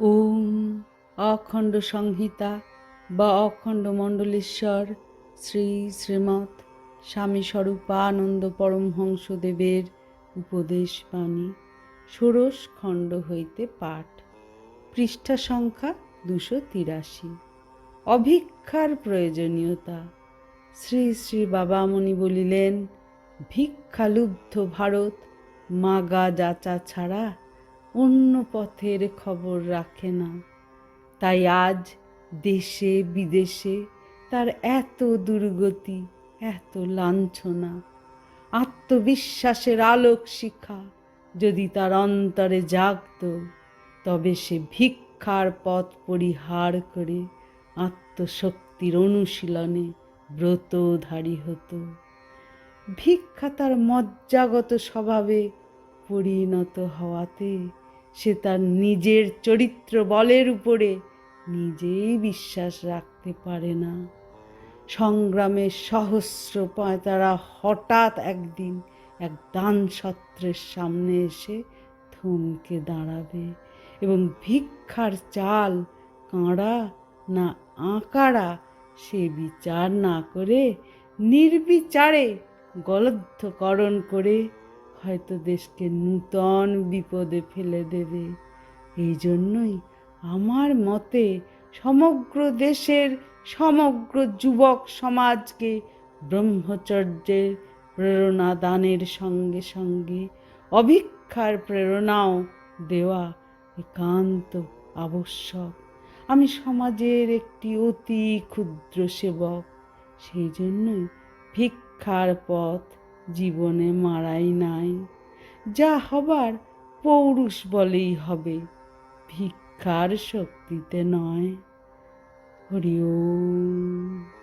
ওম অখণ্ড সংহিতা বা অখণ্ড মণ্ডলেশ্বর শ্রী শ্রীমৎ স্বামী স্বরূপানন্দ পরমহংসদেবের উপদেশ বাণী, ষোড়শ খণ্ড হইতে পাঠ, পৃষ্ঠা সংখ্যা দুশো তিরাশি। অভিক্ষার প্রয়োজনীয়তা, শ্রী শ্রী বাবামণি বলিলেন, ভিক্ষালুব্ধ ভারত মাগা যাচা ছাড়া অন্য পথের খবর রাখে না। তাই আজ দেশে, বিদেশে তার এত দুর্গতি, এত লাঞ্ছনা। আত্মবিশ্বাসের আলোক শিখা যদি তার অন্তরে জাগত, তবে সে ভিক্ষার পথ পরিহার করে আত্মশক্তির অনুশীলনে ব্রতধারী হতো। ভিক্ষা তার মজ্জাগত স্বভাবে পরিণত হওয়াতে সে তার নিজের চরিত্র বলের উপরে নিজেই বিশ্বাস রাখতে পারে না। সংগ্রামের সহস্র পাঁতারা হঠাৎ একদিন এক দান সত্রের সামনে এসে থমকে দাঁড়াবে এবং ভিক্ষার চাল, কাঁড়া না আঁকাড়া সে বিচার না করে নির্বিচারে গলদ্ধকরণ করে হয়তো দেশকে নূতন বিপদে ফেলে দেবে। এই জন্যই আমার মতে সমগ্র দেশের সমগ্র যুবক সমাজকে ব্রহ্মচর্যের প্রেরণা দানের সঙ্গে সঙ্গে অভিক্ষার প্রেরণাও দেওয়া একান্ত আবশ্যক। আমি সমাজের একটি অতি ক্ষুদ্র সেবক, সেই জন্যই ভিক্ষার পথ জীবনে মারাই নাই। যা হবার পৌরুষ বলেই হবে ভিক্ষার শক্তিতে নয়। হরি ওম।